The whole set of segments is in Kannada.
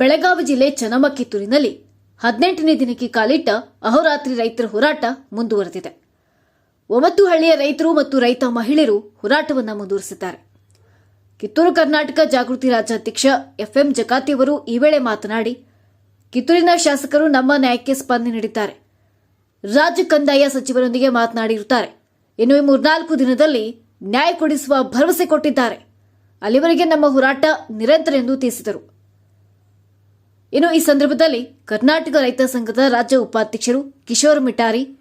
ಬೆಳಗಾವಿ ಜಿಲ್ಲೆ ಚನ್ನಮಕ್ಕಿತ್ತೂರಿನಲ್ಲಿ ಹದಿನೆಂಟನೇ ದಿನಕ್ಕೆ ಕಾಲಿಟ್ಟ ಅಹೋರಾತ್ರಿ ರೈತರ ಹೋರಾಟ ಮುಂದುವರೆದಿದೆ. ಒಂಬತ್ತು ಹಳ್ಳಿಯ ರೈತರು ಮತ್ತು ರೈತ ಮಹಿಳೆಯರು ಹೋರಾಟವನ್ನು ಮುಂದುವರಿಸಿದ್ದಾರೆ. ಕಿತ್ತೂರು ಕರ್ನಾಟಕ ಜಾಗೃತಿ ರಾಜ್ಯಾಧ್ಯಕ್ಷ ಎಫ್ಎಂ ಜಕಾತಿಯವರು ಈ ವೇಳೆ ಮಾತನಾಡಿ, ಕಿತ್ತೂರಿನ ಶಾಸಕರು ನಮ್ಮ ನ್ಯಾಯಕ್ಕೆ ಸ್ಪಂದನೆ ನೀಡಿದ್ದಾರೆ. ರಾಜ್ಯ ಕಂದಾಯ ಸಚಿವರೊಂದಿಗೆ ಮಾತನಾಡಿರುತ್ತಾರೆ. ಇನ್ನು ಈ ಮೂರ್ನಾಲ್ಕು ದಿನದಲ್ಲಿ ನ್ಯಾಯ ಕೊಡಿಸುವ ಭರವಸೆ ಕೊಟ್ಟಿದ್ದಾರೆ. ಅಲ್ಲಿವರೆಗೆ ನಮ್ಮ ಹೋರಾಟ ನಿರಂತರ ಎಂದು ತಿಳಿಸಿದರು. ಇನ್ನು ಈ ಸಂದರ್ಭದಲ್ಲಿ ಕರ್ನಾಟಕ ರೈತ ಸಂಘದ ರಾಜ್ಯ ಉಪಾಧ್ಯಕ್ಷರು ಕಿಶೋರ್ ಮಿಟಾರಿ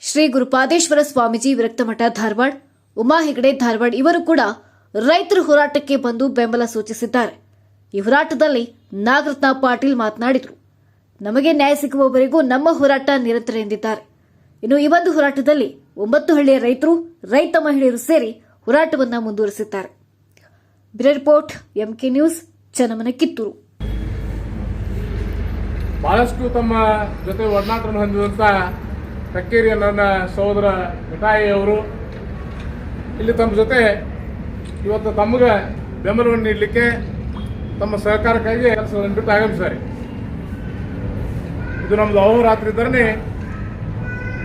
ಶ್ರೀ ಗುರುಪಾದೇಶ್ವರ ಸ್ವಾಮೀಜಿ, ವಿರಕ್ತಮಠ ಧಾರವಾಡ, ಉಮಾ ಹೆಗಡೆ ಧಾರವಾಡ ಇವರು ಕೂಡ ರೈತರ ಹೋರಾಟಕ್ಕೆ ಬಂದು ಬೆಂಬಲ ಸೂಚಿಸಿದ್ದಾರೆ. ಈ ಹೋರಾಟದಲ್ಲಿ ನಾಗರತ್ನ ಪಾಟೀಲ್ ಮಾತನಾಡಿದರು. ನಮಗೆ ನ್ಯಾಯ ಸಿಗುವವರೆಗೂ ನಮ್ಮ ಹೋರಾಟ ನಿರಂತರ ಎಂದಿದ್ದಾರೆ. ಇನ್ನು ಈ ಒಂದು ಹೋರಾಟದಲ್ಲಿ ಒಂಬತ್ತು ಹಳ್ಳಿಯ ರೈತರು, ರೈತ ಮಹಿಳೆಯರು ಸೇರಿ ಹೋರಾಟವನ್ನು ಮುಂದುವರೆಸಿದ್ದಾರೆ. Bureau report, MK news, Channammana Kittur. ಬಹಳಷ್ಟು ತಮ್ಮ ಜೊತೆ ಒಡನಾಟವನ್ನು ಹೊಂದಿದಂಥ ಕಕ್ಕೇರಿಯ ನನ್ನ ಸಹೋದರ ಮಿಠಾಯಿ ಅವರು ಇಲ್ಲಿ ತಮ್ಮ ಜೊತೆ ಇವತ್ತು ತಮಗೆ ಬೆಂಬಲವನ್ನು ನೀಡಲಿಕ್ಕೆ ತಮ್ಮ ಸಹಕಾರಕ್ಕಾಗಿ ಕೆಲಸವನ್ನು ಬಿಟ್ಟು ಆಗಮಿಸಿದ್ದಾರೆ. ಇದು ನಮ್ಮದು ಅಹೋರಾತ್ರಿ ಧರಣಿ.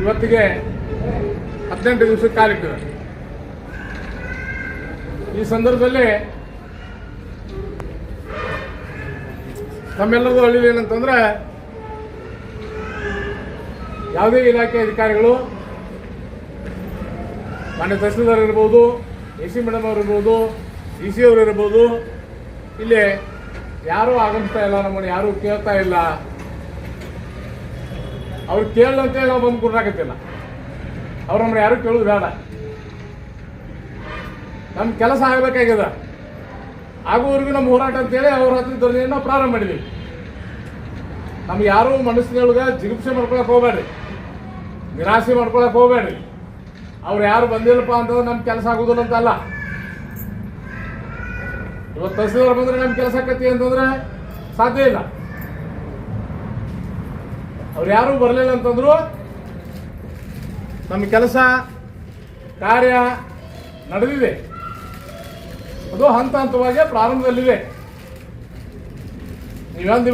ಇವತ್ತಿಗೆ ಹದಿನೆಂಟು ದಿವಸಕ್ಕೆ ಕಾಲಿಟ್ಟಿದೆ. ಈ ಸಂದರ್ಭದಲ್ಲಿ ತಮ್ಮೆಲ್ಲರದು ಹಳ್ಳಿ ಏನಂತಂದ್ರೆ ಯಾವುದೇ ಇಲಾಖೆ ಅಧಿಕಾರಿಗಳು, ಮಾನ್ಯ ತಹಸೀಲ್ದಾರ್ ಇರ್ಬೋದು, ಎ ಸಿ ಮೇಡಮ್ ಅವ್ರು ಇರ್ಬೋದು, ಡಿ ಸಿ ಅವರು ಇರ್ಬೋದು, ಇಲ್ಲಿ ಯಾರೂ ಆಗಮಿಸ್ತಾ ಇಲ್ಲ, ನಮ್ಮನ್ನು ಯಾರೂ ಕೇಳ್ತಾ ಇಲ್ಲ. ಅವ್ರು ಕೇಳಂತೇಳಿ ನಾವು ಬಂದು ಕೊಡ್ರಾಕತ್ತಿಲ್ಲ ಅವ್ರು ನಮ್ಮನ್ನು ಯಾರು ಕೇಳೋದು ಬೇಡ. ನಮ್ಮ ಕೆಲಸ ಆಗಬೇಕಾಗ್ಯದ ಆಗುವವರೆಗೂ ನಮ್ಮ ಹೋರಾಟ ಅಂತೇಳಿ ಅವ್ರ ಹತ್ರ ಧ್ವನಿಯನ್ನು ಪ್ರಾರಂಭ ಮಾಡಿದ್ವಿ. ನಮ್ಗೆ ಯಾರೂ ಮನಸ್ಸಿನೊಳಗೆ ಜಿಗುಪ್ಸೆ ಮಾಡ್ಕೊಳಕ್ ಹೋಗ್ಬೇಡ್ರಿ. ನಿರಾಸೆ ಮಾಡ್ಕೊಳಕ್ ಹೋಗ್ಬೇಡ್ರಿ. ಅವ್ರು ಯಾರು ಬಂದಿಲ್ಲಪ್ಪ ಅಂತಂದ್ರೆ ನಮ್ಮ ಕೆಲಸ ಆಗೋದಿಲ್ಲ ಅಂತ ಅಲ್ಲ. ಇವತ್ತು ತಹಸೀಲ್ದಾರ್ ಬಂದ್ರೆ ನಮ್ಮ ಕೆಲಸ ಆಕತಿ ಅಂತಂದ್ರೆ ಸಾಧ್ಯ ಇಲ್ಲ. ಅವ್ರು ಯಾರು ಬರಲಿಲ್ಲ ಅಂತಂದ್ರು ನಮ್ಮ ಕೆಲಸ, ಕಾರ್ಯ ನಡೆದಿದೆ. ಅದು ಹಂತ ಹಂತವಾಗಿ ಪ್ರಾರಂಭದಲ್ಲಿದೆ ನೀವೊಂದು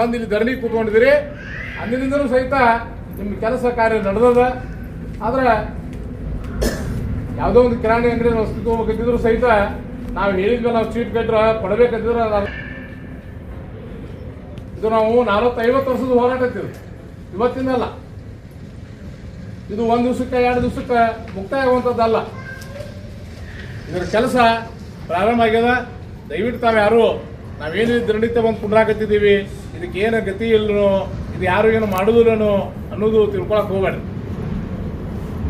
ಬಂದು ಇಲ್ಲಿ ಧರಣಿ ಕೂತ್ಕೊಂಡಿದ್ದೀರಿ. ಅಂದಿನಿಂದಲೂ ಸಹಿತ ನಿಮ್ಮ ಕೆಲಸ ಕಾರ್ಯ ನಡೆದದ. ಆದರೆ ಯಾವುದೋ ಒಂದು ಕಿರಾಣಿ ಅಂಗಡಿ ವಸ್ತು ತಗೋಬೇಕಂತಿದ್ರು ಸಹಿತ ನಾವು ಹೇಳಿದ್ವಿ, ನಾವು ಚೀಟ್ ಕಟ್ರ ಪಡಬೇಕಂತಿದ್ರೆ ಇದು ನಾವು ನಲವತ್ತೈವತ್ತು ವರ್ಷದ ಹೋರಾಟ ಇರ್ತೀವಿ ಇವತ್ತಿನಲ್ಲ ಇದು ಒಂದು ದಿವಸಕ್ಕೆ, ಎರಡು ದಿವಸಕ್ಕೆ ಮುಕ್ತಾಯ ಆಗುವಂಥದ್ದಲ್ಲ. ಇದರ ಕೆಲಸ ಪ್ರಾರಂಭ ಆಗ್ಯದ? ದಯವಿಟ್ಟು ತಾವು ಯಾರು? ನಾವೇನು ದೃಢಿತ ಬಂದು ಕುಂಡ್ರಾಕತ್ತಿದ್ದೀವಿ? ಇದಕ್ಕೆ ಏನು ಗತಿ ಇಲ್ಲನೋ ಇದು ಯಾರು ಏನು ಮಾಡುದಿಲ್ಲನೋ ಅನ್ನೋದು ತಿಳ್ಕೊಳಕ್ ಹೋಗ್ಬೇಡ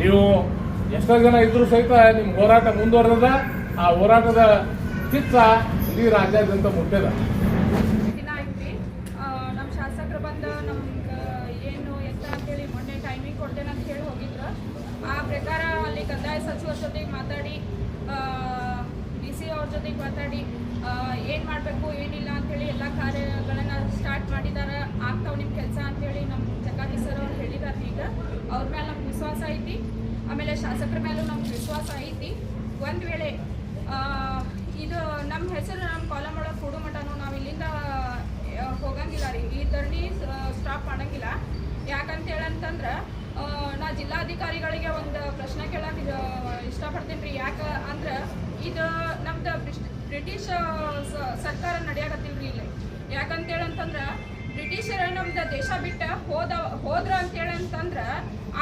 ನೀವು ಎಷ್ಟೋ ಜನ ಇದ್ರೂ ಸಹಿತ ನಿಮ್ಮ ಹೋರಾಟ ಮುಂದುವರೆದ ಆ ಹೋರಾಟದ ಚಿತ್ತ ಇಡೀ ರಾಜ್ಯಾದ್ಯಂತ ಮುಟ್ಟದ. ಆ ಪ್ರಕಾರ ಅಲ್ಲಿ ಕಂದಾಯ ಸಚಿವರ ಜೊತೆಗೆ ಮಾತಾಡಿ ಅವ್ರ ಜೊತೆಗೆ ಮಾತಾಡಿ ಏನು ಮಾಡಬೇಕು ಏನಿಲ್ಲ ಅಂತೇಳಿ ಎಲ್ಲ ಕಾರ್ಯಗಳನ್ನು ಸ್ಟಾರ್ಟ್ ಮಾಡಿದ್ದಾರೆ ಆಗ್ತಾವೆ ನಿಮ್ಮ ಕೆಲಸ ಅಂತೇಳಿ ನಮ್ಮ ಜಗಾದಿ ಸರ್ ಅವ್ರು ಹೇಳಿದ್ದಾರೆ ಈಗ. ಅವ್ರ ಮೇಲೆ ನಮ್ಗೆ ವಿಶ್ವಾಸ ಐತಿ. ಆಮೇಲೆ ಶಾಸಕರ ಮೇಲೂ ನಮ್ಗೆ ವಿಶ್ವಾಸ ಐತಿ. ಒಂದು ವೇಳೆ ಇದು ನಮ್ಮ ಹೆಸರು ನಮ್ಮ ಕಾಲಮ್ ಒಳಗೆ ಕೊಡೋ ಮಟನು ನಾವು ಇಲ್ಲಿಂದ ಹೋಗಂಗಿಲ್ಲ ರೀ. ಈ ಧರಣಿ ಸ್ಟಾಪ್ ಮಾಡಂಗಿಲ್ಲ. ಯಾಕಂತ ಹೇಳಂತಂದ್ರ ಆ, ನಾ ಜಿಲ್ಲಾಧಿಕಾರಿಗಳಿಗೆ ಒಂದು ಪ್ರಶ್ನೆ ಕೇಳಕ್ಕೆ ಇಷ್ಟಪಡ್ತೀನಿ ರೀ. ಯಾಕೆ ಅಂದ್ರೆ ಬ್ರಿಟಿಷ್ ಸರ್ಕಾರ ರೀ ಇಲ್ಲಿ. ಯಾಕಂತ ಹೇಳಂತಂದ್ರೆ ಬ್ರಿಟಿಷರ ನಮ್ದು ದೇಶ ಬಿಟ್ಟ ಹೋದ, ಹೋದ್ರ ಅಂತ ಹೇಳಂತಂದ್ರೆ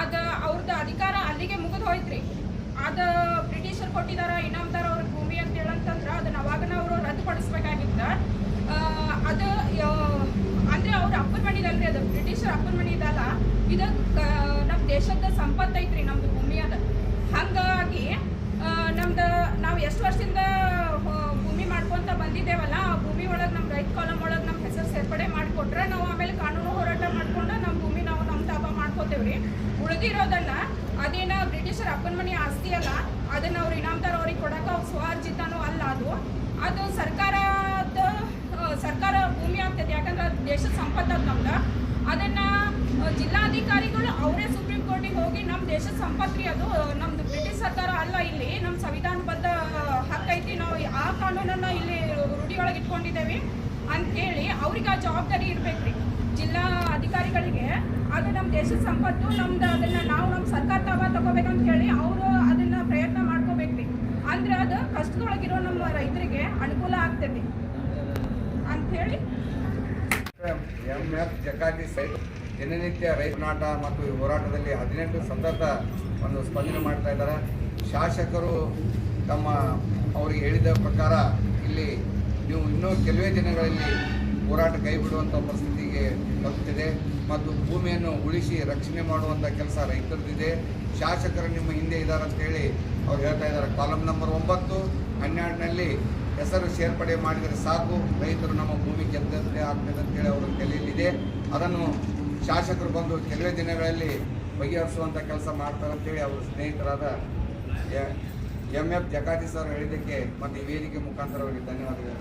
ಅದ ಅವ್ರದ್ದು ಅಧಿಕಾರ ಅಲ್ಲಿಗೆ ಮುಗಿದು ಹೋಯ್ತ್ರಿ. ಅದ ಬ್ರಿಟಿಷರು ಕೊಟ್ಟಿದಾರ, ಇನಾಮದಾರ ಅವ್ರ ಭೂಮಿ ಅಂತ ಹೇಳಂತಂದ್ರ ಅದನ್ನ ಅವಾಗನ ಅವರು ರದ್ದುಪಡಿಸ್ಬೇಕಾಗಿತ್ತ. ಅದ ಅಂದ್ರೆ ಅವ್ರ ಅಪ್ಪನ ಮನಿದಲ್ರಿ ಅದು. ಬ್ರಿಟಿಷರ್ ಅಪ್ಪನ ಮನಿ ಇದಲ್ಲ. ಇದು ನಮ್ಮ ನಮ್ ದೇಶದ ಸಂಪತ್ತು ಐತ್ರಿ ನಮ್ದು ಭೂಮಿ ಅದ. ಹಂಗಾಗಿ ನಮ್ದು ನಾವು ಎಷ್ಟು ವರ್ಷದಿಂದ ಆ, ಭೂಮಿ ಮಾಡ್ಕೊಂತ ಬಂದಿದ್ದೇವಲ್ಲ ಆ ಭೂಮಿ ಒಳಗೆ ನಮ್ಮ ರೈತ ಕಾಲಮ್ ಒಳಗೆ ನಮ್ಮ ಹೆಸರು ಸೇರ್ಪಡೆ ಮಾಡಿಕೊಟ್ರೆ ನಾವು ಆಮೇಲೆ ಕಾನೂನು ಹೋರಾಟ ಮಾಡ್ಕೊಂಡು ನಮ್ಮ ಭೂಮಿ ನಾವು ನಮ್ಮ ತಾಪ ಮಾಡ್ಕೋತೇವ್ರಿ ಉಳಿದಿರೋದನ್ನ ಅದೇನ ಬ್ರಿಟಿಷರ್ ಅಪ್ಪನ ಮನೆ ಆಸ್ತಿ ಅಲ್ಲ ಅದನ್ನ ಅವ್ರು ಇನಾಮದಾರ ಅವ್ರಿಗೆ ಕೊಡಕ್ಕೆ ಅವ್ರು ಸ್ವಾರ್ಜಿತನೂ ಅಲ್ಲ ಅದು ಅದು ಸರ್ಕಾರದ ಆ, ಸರ್ಕಾರ ಭೂಮಿ ಆಗ್ತದೆ ಯಾಕಂದ್ರೆ ಅದು ದೇಶದ ಸಂಪತ್ತು ಅದು ನಮ್ದು ಅದನ್ನ ಆ, ಜಿಲ್ಲಾಧಿಕಾರಿಗಳು ಅವರೇ ಸುಪ್ರೀಂ ಕೋರ್ಟಿಗೆ ಹೋಗಿ ನಮ್ಮ ದೇಶದ ಸಂಪತ್ತಿ ಅದು ನಮ್ದು ಬ್ರಿಟಿಷ್ ಸರ್ಕಾರ ಅಲ್ಲ ಇಲ್ಲಿ ನಮ್ಮ ಸಂವಿಧಾನಬದ್ಧ ಹಕ್ಕೈತಿ ನಾವು ಆ ಕಾನೂನನ್ನು ಇಲ್ಲಿ ರೂಢಿಯೊಳಗೆ ಇಟ್ಕೊಂಡಿದ್ದೇವೆ ಅಂತೇಳಿ ಅವ್ರಿಗೆ ಆ ಜವಾಬ್ದಾರಿ ಇರ್ಬೇಕ್ರಿ. ಜಿಲ್ಲಾ ಅಧಿಕಾರಿಗಳಿಗೆ ಅದು ನಮ್ಮ ದೇಶದ ಸಂಪತ್ತು, ನಮ್ದು ಅದನ್ನು ನಾವು ನಮ್ಮ ಸರ್ಕಾರ ತಾವ ತಗೋಬೇಕಂತ ಹೇಳಿ ಅವರು ಅದನ್ನು ಪ್ರಯತ್ನ ಮಾಡ್ಕೋಬೇಕ್ರಿ. ಅಂದ್ರೆ ಅದು ಕಷ್ಟದೊಳಗಿರೋ ನಮ್ಮ ರೈತರಿಗೆ ಅನುಕೂಲ ಆಗ್ತೈತಿ ಅಂತ ಹೇಳಿ ದಿನನಿತ್ಯ ರೈತ ನಾಟ ಮತ್ತು ಈ ಹೋರಾಟದಲ್ಲಿ ಹದಿನೆಂಟು ಸತತ ಒಂದು ಸ್ಪಂದನೆ ಮಾಡ್ತಾ ಇದ್ದಾರೆ. ಶಾಸಕರು ತಮ್ಮ ಅವರಿಗೆ ಹೇಳಿದ ಪ್ರಕಾರ ಇಲ್ಲಿ ನೀವು ಇನ್ನೂ ಕೆಲವೇ ದಿನಗಳಲ್ಲಿ ಹೋರಾಟ ಕೈ ಬಿಡುವಂಥ ಪರಿಸ್ಥಿತಿಗೆ ಬರುತ್ತಿದೆ ಮತ್ತು ಭೂಮಿಯನ್ನು ಉಳಿಸಿ ರಕ್ಷಣೆ ಮಾಡುವಂಥ ಕೆಲಸ ರೈತರದ್ದಿದೆ. ಶಾಸಕರು ನಿಮ್ಮ ಹಿಂದೆ ಇದ್ದಾರೆ ಅಂತೇಳಿ ಅವ್ರು ಹೇಳ್ತಾ ಇದ್ದಾರೆ. ಕಾಲಮ್ ನಂಬರ್ ಒಂಬತ್ತು ಹನ್ನೆರಡಿನಲ್ಲಿ ಹೆಸರು ಸೇರ್ಪಡೆ ಮಾಡಿದರೆ ಸಾಕು. ರೈತರು ನಮ್ಮ ಭೂಮಿ ಗೆದ್ದಂತೆ ಆಗ್ತದೆ ಅಂತೇಳಿ ಅವರ ತಲೆಯಲ್ಲಿದೆ. ಅದನ್ನು ಶಾಸಕರು ಬಂದು ಕೆಲವೇ ದಿನಗಳಲ್ಲಿ ಬಗೆಹರಿಸುವಂಥ ಕೆಲಸ ಮಾಡ್ತಾರೆ ಅಂತೇಳಿ ಅವರ ಸ್ನೇಹಿತರಾದ ಎಂ ಎಫ್ ಜಗಾದಿ ಸರ್ ಹೇಳಿದ್ದಕ್ಕೆ ಮತ್ತು ಈ ವೇದಿಕೆ ಮುಖಾಂತರ ಅವರಿಗೆ ಧನ್ಯವಾದಗಳು.